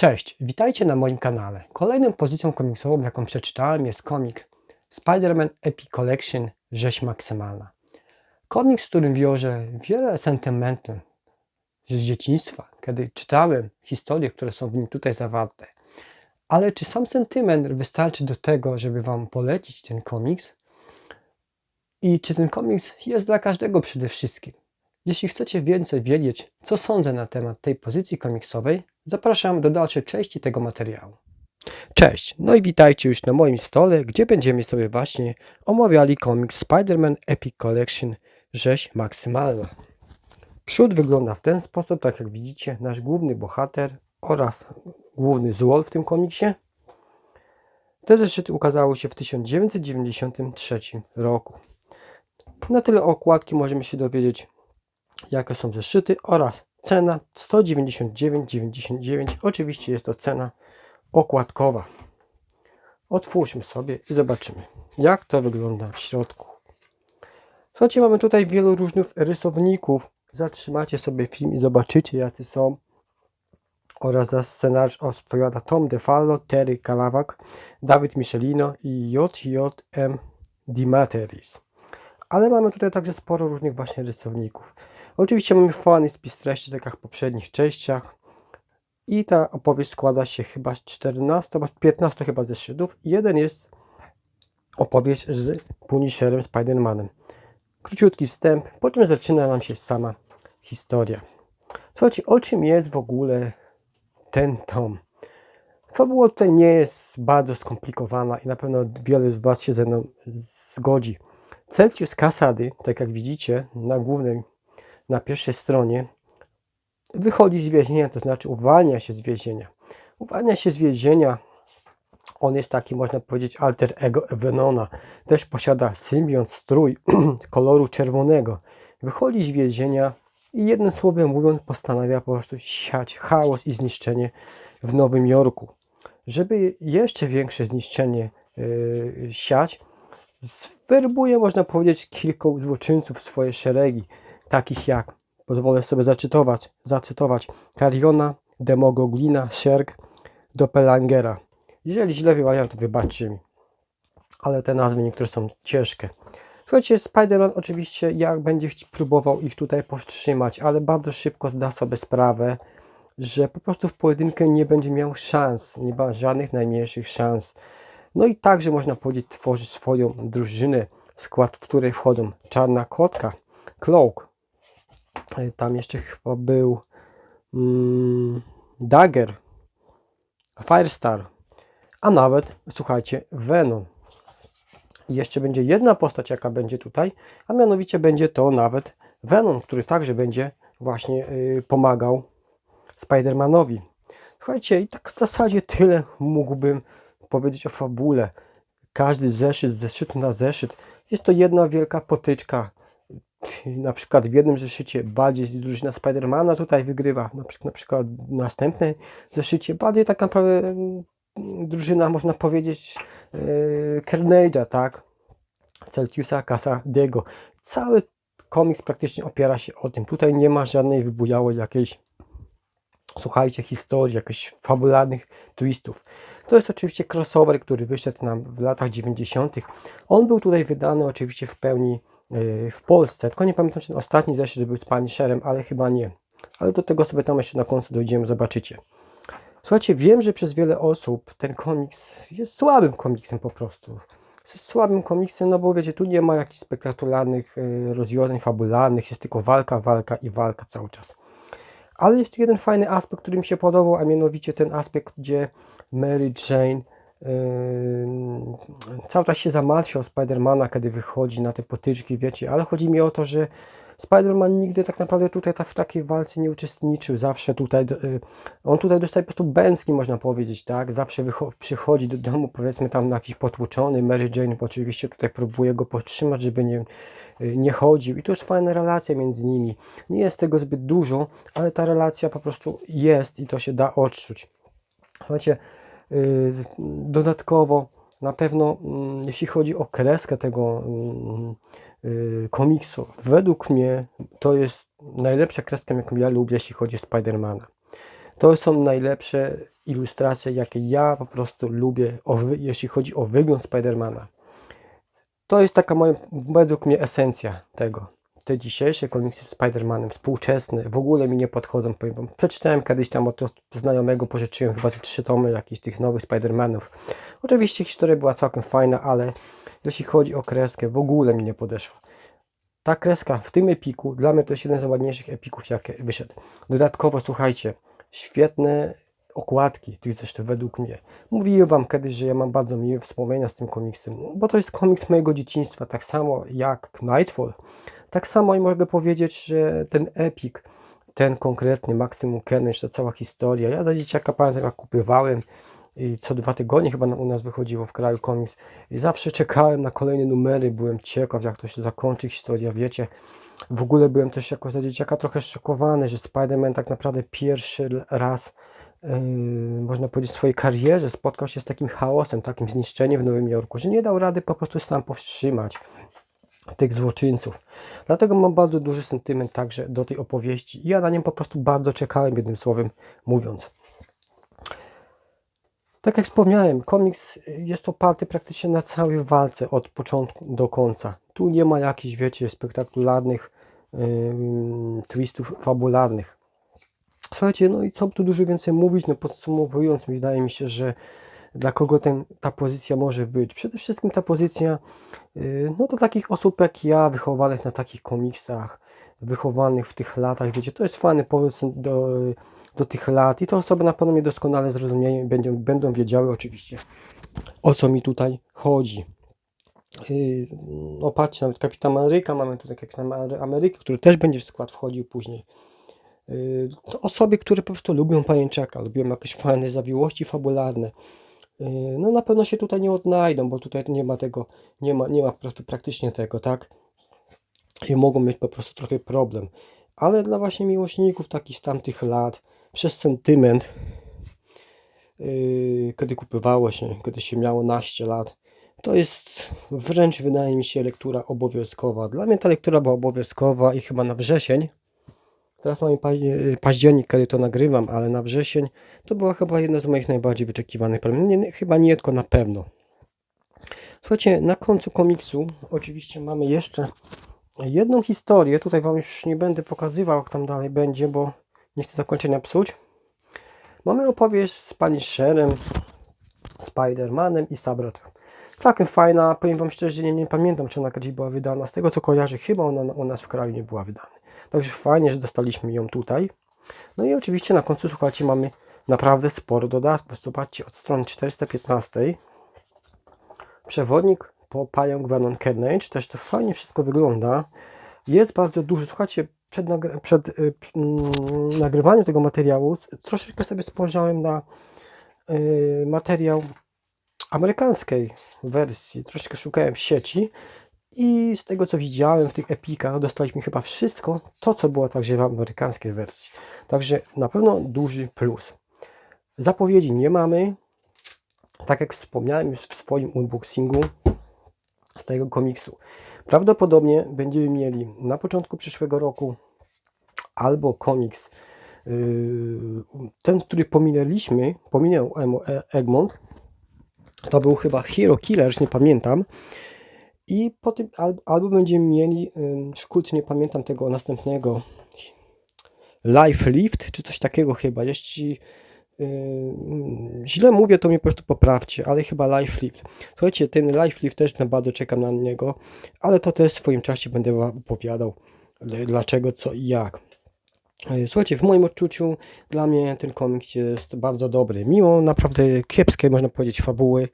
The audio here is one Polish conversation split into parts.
Cześć, witajcie na moim kanale. Kolejną pozycją komiksową, jaką przeczytałem, jest komik Spider-Man Epic Collection Rzeź Maksymalna. Komiks, z którym wiąże wiele sentymentu z dzieciństwa, kiedy czytałem historie, które są w nim tutaj zawarte. Ale czy sam sentyment wystarczy do tego, żeby Wam polecić ten komiks? I czy ten komiks jest dla każdego przede wszystkim? Jeśli chcecie więcej wiedzieć, co sądzę na temat tej pozycji komiksowej, zapraszam do dalszej części tego materiału. Cześć, no i witajcie już na moim stole, gdzie będziemy sobie właśnie omawiali komiks Spider-Man Epic Collection Rzeź Maksymalna. Przód wygląda w ten sposób, tak jak widzicie, nasz główny bohater oraz główny złol w tym komiksie. Te zeszyty ukazały się w 1993 roku. Na tyle okładki możemy się dowiedzieć, jakie są zeszyty oraz cena 199,99. Oczywiście jest to cena okładkowa. Otwórzmy sobie i zobaczymy, jak to wygląda w środku. Słuchajcie, mamy tutaj wielu różnych rysowników. Zatrzymacie sobie film i zobaczycie, jacy są. Oraz za scenariusz odpowiada Tom DeFallo, Terry Kalawak, Dawid Michelino i JJM Dimateris. Ale mamy tutaj także sporo różnych właśnie rysowników. Oczywiście mamy fany spis treści, tak jak w poprzednich częściach. I ta opowieść składa się chyba z 14, 15 chyba zeszytów. Jeden jest opowieść z Punisherem Spider-Manem. Króciutki wstęp, po czym zaczyna nam się sama historia. Słuchajcie, o czym jest w ogóle ten tom? Fabuła tutaj nie jest bardzo skomplikowana i na pewno wielu z Was się ze mną zgodzi. Celsius Kasady, tak jak widzicie na głównej, na pierwszej stronie, wychodzi z więzienia, to znaczy uwalnia się z więzienia. Uwalnia się z więzienia. On jest taki, można powiedzieć, alter ego Venona. Też posiada symbiont, strój koloru czerwonego. Wychodzi z więzienia i jednym słowem mówiąc, postanawia po prostu siać chaos i zniszczenie w Nowym Jorku. Żeby jeszcze większe zniszczenie yy, siać, zwerbuje, można powiedzieć, kilku złoczyńców w swoje szeregi, takich jak, pozwolę sobie zacytować, zacytować Kariona, Demogoglina, Szerg, Doppelangera. Jeżeli źle wymawiam, to wybaczcie mi, ale te nazwy niektóre są ciężkie. Słuchajcie, Spider-Man oczywiście jak będzie próbował ich tutaj powstrzymać, ale bardzo szybko zda sobie sprawę, że po prostu w pojedynkę nie będzie miał szans, nie ma żadnych najmniejszych szans. No i także można powiedzieć tworzy swoją drużynę, w skład w której wchodzą Czarna Kotka, Cloak, tam jeszcze chyba był mm, Dagger, Firestar, a nawet, słuchajcie, Venom. I jeszcze będzie jedna postać, jaka będzie tutaj, a mianowicie będzie to nawet Venom, który także będzie właśnie yy, pomagał Spider-Manowi. Słuchajcie, i tak w zasadzie tyle mógłbym powiedzieć o fabule. Każdy zeszyt, z zeszytu na zeszyt, jest to jedna wielka potyczka. Na przykład w jednym zeszycie bardziej drużyna Spidermana tutaj wygrywa, na przykład, na przykład w następnym zeszycie bardziej tak naprawdę mm, drużyna, można powiedzieć, yy, Carnage'a, tak? Celtiusa, Casadego. Cały komiks praktycznie opiera się o tym. Tutaj nie ma żadnej wybujałej jakiejś, słuchajcie, historii, jakichś fabularnych twistów. To jest oczywiście crossover, który wyszedł nam w latach 90. On był tutaj wydany oczywiście w pełni w Polsce. Tylko nie pamiętam, czy ostatni zeszyt był z Punisherem, ale chyba nie. Ale do tego sobie tam jeszcze na końcu dojdziemy, zobaczycie. Słuchajcie, wiem, że przez wiele osób ten komiks jest słabym komiksem po prostu. Jest słabym komiksem, no bo wiecie, tu nie ma jakichś spektakularnych yy, rozwiązań fabularnych, jest tylko walka, walka i walka cały czas. Ale jest tu jeden fajny aspekt, który mi się podobał, a mianowicie ten aspekt, gdzie Mary Jane cały czas się zamartwia o Spidermana, kiedy wychodzi na te potyczki, wiecie, ale chodzi mi o to, że Spider-Man nigdy tak naprawdę tutaj tak w takiej walce nie uczestniczył, zawsze tutaj, yy, on tutaj dostaje po prostu bęcki, można powiedzieć, tak, zawsze przychodzi do domu, powiedzmy tam jakiś potłuczony, Mary Jane oczywiście tutaj próbuje go powstrzymać, żeby nie, yy, nie chodził. I to jest fajna relacja między nimi, nie jest tego zbyt dużo, ale ta relacja po prostu jest i to się da odczuć. Słuchajcie, dodatkowo na pewno, mm, jeśli chodzi o kreskę tego mm, yy, komiksu, według mnie to jest najlepsza kreska, jaką ja lubię, jeśli chodzi o Spidermana. To są najlepsze ilustracje, jakie ja po prostu lubię, jeśli chodzi o wygląd Spidermana. To jest taka moja, według mnie esencja tego. Te dzisiejsze komiksy Spider-Manem, współczesne, w ogóle mi nie podchodzą. Powiem wam. Przeczytałem kiedyś tam od znajomego, pożyczyłem chyba ze trzy tomy jakichś tych nowych Spider-Manów. Oczywiście historia była całkiem fajna, ale jeśli chodzi o kreskę, w ogóle mi nie podeszła. Ta kreska w tym epiku, dla mnie to jest jeden z ładniejszych epików, jakie wyszedł. Dodatkowo, słuchajcie, świetne okładki, tych zresztą według mnie. Mówiłem Wam kiedyś, że ja mam bardzo miłe wspomnienia z tym komiksem, bo to jest komiks mojego dzieciństwa, tak samo jak Nightfall. Tak samo i mogę powiedzieć, że ten epik, ten konkretny Maximum Carnage, ta cała historia, ja za dzieciaka pamiętam jak kupywałem i co dwa tygodnie chyba u nas wychodziło w kraju komiks. I zawsze czekałem na kolejne numery, byłem ciekaw jak to się zakończy historia, wiecie. W ogóle byłem też jako za dzieciaka trochę szokowany, że Spider-Man tak naprawdę pierwszy raz yy, można powiedzieć, w swojej karierze spotkał się z takim chaosem, takim zniszczeniem w Nowym Jorku, że nie dał rady po prostu sam powstrzymać tych złoczyńców. Dlatego mam bardzo duży sentyment także do tej opowieści. Ja na nim po prostu bardzo czekałem, jednym słowem mówiąc. Tak jak wspomniałem, komiks jest oparty praktycznie na całej walce od początku do końca. Tu nie ma jakichś, wiecie, spektakularnych ym, twistów fabularnych. Słuchajcie, no i co tu dużo więcej mówić, no podsumowując, wydaje mi się, że dla kogo ten, ta pozycja może być. Przede wszystkim ta pozycja, yy, no do takich osób jak ja, wychowanych na takich komiksach, wychowanych w tych latach, wiecie, to jest fajny powrót do, do tych lat i te osoby na pewno mnie doskonale zrozumieją będą, będą wiedziały oczywiście, o co mi tutaj chodzi. Yy, no patrzcie, nawet Kapitan Ameryka, mamy tutaj Kapitan Amerykę, który też będzie w skład wchodził później. Yy, To osoby, które po prostu lubią pajęczaka, lubią jakieś fajne zawiłości fabularne. Yy, No na pewno się tutaj nie odnajdą, bo tutaj nie ma tego, nie ma, nie ma po prostu praktycznie tego, tak? I mogą mieć po prostu trochę problem. Ale dla właśnie miłośników takich z tamtych lat, przez sentyment, yy, kiedy kupowało się, kiedy się miało naście lat, to jest wręcz wydaje mi się lektura obowiązkowa. Dla mnie ta lektura była obowiązkowa i chyba na wrzesień Teraz mamy paździe- październik, kiedy to nagrywam, ale na wrzesień to była chyba jedna z moich najbardziej wyczekiwanych premier. Nie, chyba nie, tylko na pewno. Słuchajcie, na końcu komiksu oczywiście mamy jeszcze jedną historię. Tutaj Wam już nie będę pokazywał, jak tam dalej będzie, bo nie chcę zakończenia psuć. Mamy opowieść z Punisherem, Spider-Manem i Sabrat. Całkiem fajna, powiem Wam szczerze, nie, nie pamiętam, czy ona kiedyś była wydana. Z tego co kojarzę, chyba ona u nas w kraju nie była wydana. Także fajnie, że dostaliśmy ją tutaj. No i oczywiście na końcu, słuchajcie, mamy naprawdę sporo dodatków. Zobaczcie, od strony 415 przewodnik po pająk Venom Carnage. Też to fajnie wszystko wygląda. Jest bardzo duży. Słuchajcie, przed, nagry- przed y, mm, nagrywaniem tego materiału troszeczkę sobie spojrzałem na y, materiał amerykańskiej wersji. Troszeczkę szukałem w sieci i z tego co widziałem w tych epikach dostaliśmy chyba wszystko to, co było także w amerykańskiej wersji. Także na pewno duży plus. Zapowiedzi nie mamy. Tak jak wspomniałem już w swoim unboxingu z tego komiksu. Prawdopodobnie będziemy mieli na początku przyszłego roku albo komiks yy, ten, który pominęliśmy, pominął E- Egmont. To był chyba Hero Killers, nie pamiętam. I po tym al, albo będziemy mieli, szkuc, nie pamiętam tego następnego, Life Lift, czy coś takiego chyba. Jeśli źle mówię, to mnie po prostu poprawcie, ale chyba Life Lift. Słuchajcie, ten Life Lift też na bardzo czekam na niego, ale to też w swoim czasie będę opowiadał, dlaczego, co i jak. E, Słuchajcie, w moim odczuciu dla mnie ten komiks jest bardzo dobry. Mimo naprawdę kiepskiej, można powiedzieć, fabuły,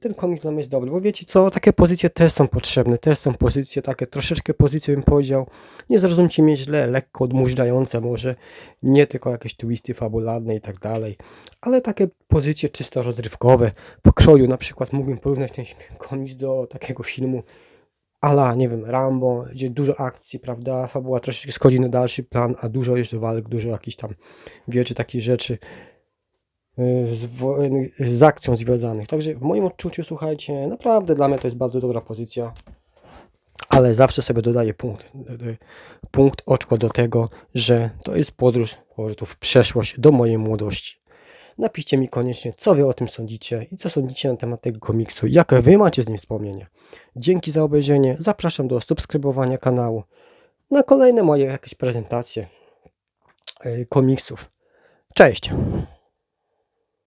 ten komiks dla mnie jest dobry, bo wiecie co, takie pozycje też są potrzebne, też są pozycje, takie troszeczkę pozycje bym powiedział, nie zrozumcie mnie źle, lekko odmurzające może, nie tylko jakieś twisty fabularne i tak dalej, ale takie pozycje czysto rozrywkowe, pokroju, na przykład mógłbym porównać ten komiks do takiego filmu ala, nie wiem, Rambo, gdzie dużo akcji, prawda, fabuła troszeczkę schodzi na dalszy plan, a dużo jest walk, dużo jakichś tam, wiecie, takich rzeczy, y, z, wojen- z akcją związanych. Także w moim odczuciu, słuchajcie, naprawdę dla mnie to jest bardzo dobra pozycja. ale zawsze sobie dodaję punkt, y, punkt oczko do tego, że to jest podróż w przeszłość do mojej młodości. Napiszcie mi koniecznie, co wy o tym sądzicie i co sądzicie na temat tego komiksu, jakie wy macie z nim wspomnienia. Dzięki za obejrzenie, zapraszam do subskrybowania kanału na kolejne moje jakieś prezentacje y, komiksów. Cześć!